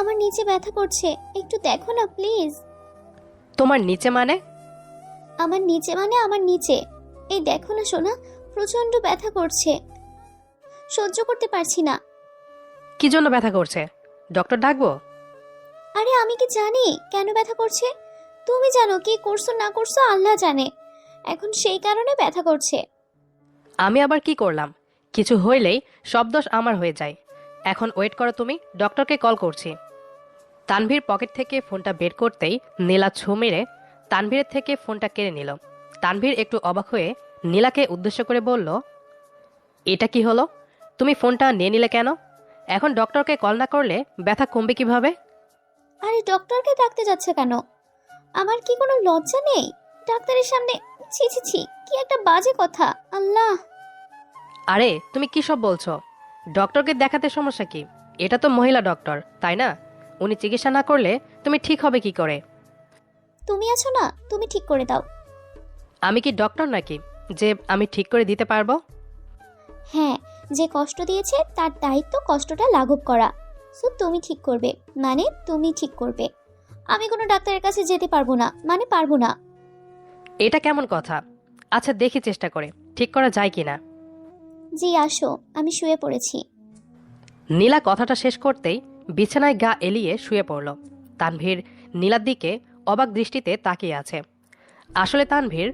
আমার নিচে ব্যথা করছে। একটু দেখো না প্লিজ। তোমার নিচে মানে? আমার নিচে মানে আমার নিচে। এই দেখো না সোনা প্রচণ্ড ব্যথা করছে। সহ্য করতে পারছি না। কি জন্য ব্যথা করছে? ডক্টর ডাকবো? আরে আমি কি জানি? কেন ব্যথা করছে? তুমি জানো কি করছ না করছ আল্লাহ জানে। এখন সেই কারণে ব্যথা করছে। আমি আবার কি করলাম? কিছু হইলেই সব দোষ আমার হয়ে যায়। এখন ওয়েট করো তুমি ডক্টরকে কল করছি। তানভীর পকেট থেকে ফোনটা বের করতেই নীলা ছো মেরে তানভীরের থেকে ফোনটা কেড়ে নিল। তানভীর একটু অবাক হয়ে নীলাকে উদ্দেশ্য করে বলল এটা কি হলো? তুমি ফোনটা নিয়ে নিলে কেন? এখন ডক্টরকে কল না করলে ব্যথা কমবে কীভাবে? আরে ডক্টরকে ডাকতে যাচ্ছে কেন? আমার কি কোনো লজ্জা নেই? ডাক্তারের সামনে ছি ছি ছি কি একটা বাজে কথা আল্লাহ। আরে তুমি কি সব বলছো? ডক্টরকে দেখাতে সমস্যা কি? এটা তো মহিলা ডক্টর তাই না? উনি চিকিৎসা না করলে তুমি ঠিক হবে কি করে? তুমি আছো না তুমি ঠিক করে দাও। আমি কি ডক্টর নাকি যে আমি ঠিক করে দিতে পারব? হ্যাঁ যে কষ্ট দিয়েছে তার দায়িত্ব কষ্টটা লাঘব করা। সো তুমি ঠিক করবে মানে তুমি ঠিক করবে। আমি কোনো ডাক্তারের কাছে যেতে পারব না মানে পারব না। এটা কেমন কথা? আচ্ছা দেখি চেষ্টা করে ঠিক করা যায় কিনা? জি আসো আমি শুয়ে পড়েছি। নীলা কথাটা শেষ করতেই বিছানায় গা এলিয়ে শুয়ে পড়ল। তানভীর নীলার দিকে অবাক দৃষ্টিতে তাকিয়ে আছে। আসলে তানভীর